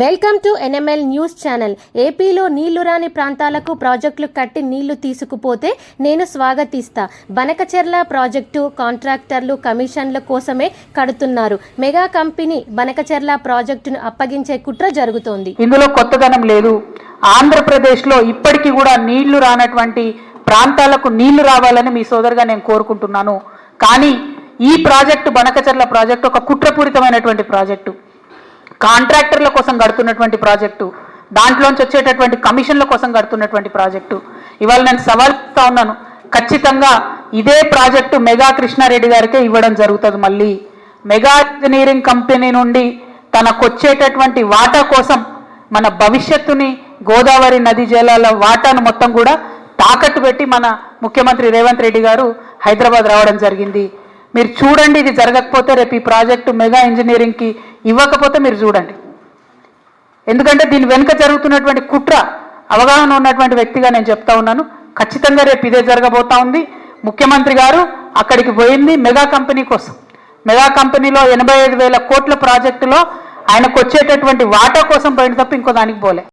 Welcome to NML news channel. ఏపీలో నీళ్ళు రాని ప్రాంతాలకు ప్రాజెక్టులు కట్టి నీళ్ళు తీసుకుపోతే నేను స్వాగతిస్తా. బనకచెర్ల ప్రాజెక్టు కాంట్రాక్టర్లు కమిషన్ల కోసమే కడుతున్నారు. మెగా కంపెనీ బనకచెర్ల ప్రాజెక్టును అప్పగించే కుట్ర జరుగుతోంది. ఇందులో కొత్తదనం లేదు. ఆంధ్రప్రదేశ్లో ఇప్పటికీ కూడా నీళ్ళు రానటువంటి ప్రాంతాలకు నీళ్ళు రావాలని మీ సోదరుగా నేను కోరుకుంటున్నాను. కానీ ఈ ప్రాజెక్టు బనకచెర్ల ప్రాజెక్టు ఒక కుట్రపూరితమైనటువంటి ప్రాజెక్టు. కాంట్రాక్టర్ల కోసం కడుతున్నటువంటి ప్రాజెక్టు దాంట్లోంచి వచ్చేటటువంటి కమిషన్ల కోసం కడుతున్నటువంటి ప్రాజెక్టు. ఇవాళ నేను సవాల్ ఉన్నాను. ఖచ్చితంగా ఇదే ప్రాజెక్టు మెగా కృష్ణారెడ్డి గారికే ఇవ్వడం జరుగుతుంది మళ్ళీ. మెగా ఇంజనీరింగ్ కంపెనీ నుండి తనకొచ్చేటటువంటి వాటా కోసం మన భవిష్యత్తుని గోదావరి నది జలాల వాటాను మొత్తం కూడా తాకట్టు పెట్టి మన ముఖ్యమంత్రి రేవంత్ రెడ్డి గారు హైదరాబాద్ రావడం జరిగింది. మీరు చూడండి ఇది జరగకపోతే రేపు ఈ ప్రాజెక్టు మెగా ఇంజనీరింగ్కి ఇవ్వకపోతే మీరు చూడండి. ఎందుకంటే దీని వెనుక జరుగుతున్నటువంటి కుట్ర అవగాహన ఉన్నటువంటి వ్యక్తిగా నేను చెప్తా ఉన్నాను. ఖచ్చితంగా రేపు ఇదే జరగబోతా ఉంది. ముఖ్యమంత్రి గారు అక్కడికి పోయింది మెగా కంపెనీ కోసం. మెగా కంపెనీలో ఎనభై ఐదు వేల కోట్ల ప్రాజెక్టులో ఆయనకు వచ్చేటటువంటి వాటా కోసం పోయిన తప్ప ఇంకో దానికి పోలే.